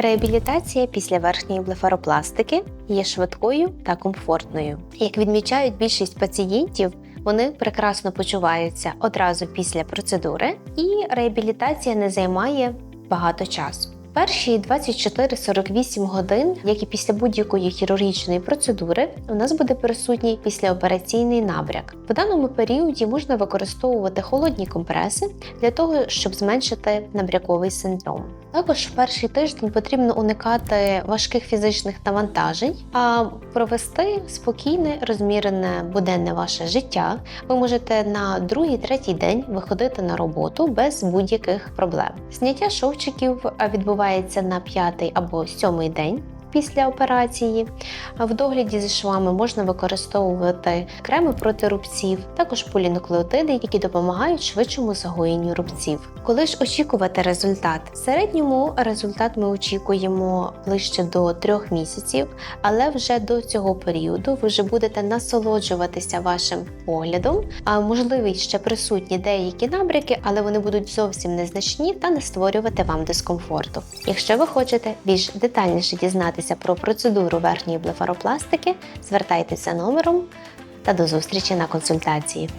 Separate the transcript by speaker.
Speaker 1: Реабілітація після верхньої блефаропластики є швидкою та комфортною. Як відмічають більшість пацієнтів, вони прекрасно почуваються одразу після процедури, і реабілітація не займає багато часу. Перші 24-48 годин, як і після будь-якої хірургічної процедури, у нас буде присутній післяопераційний набряк. В даному періоді можна використовувати холодні компреси для того, щоб зменшити набряковий синдром. Також в перший тиждень потрібно уникати важких фізичних навантажень, а провести спокійне, розмірене буденне ваше життя. Ви можете на другий-третій день виходити на роботу без будь-яких проблем. Зняття шовчиків відбувається на п'ятий або сьомий день. Після операції в догляді зі швами можна використовувати креми проти рубців, також полінуклеотиди, які допомагають швидшому загоєнню рубців. Коли ж очікувати результат? В середньому результат ми очікуємо ближче до трьох місяців, але вже до цього періоду ви вже будете насолоджуватися вашим поглядом. А можливі ще присутні деякі набряки, але вони будуть зовсім незначні та не створювати вам дискомфорту. Якщо ви хочете більш детальніше дізнатися про процедуру верхньої блефаропластики, звертайтеся номером та до зустрічі на консультації.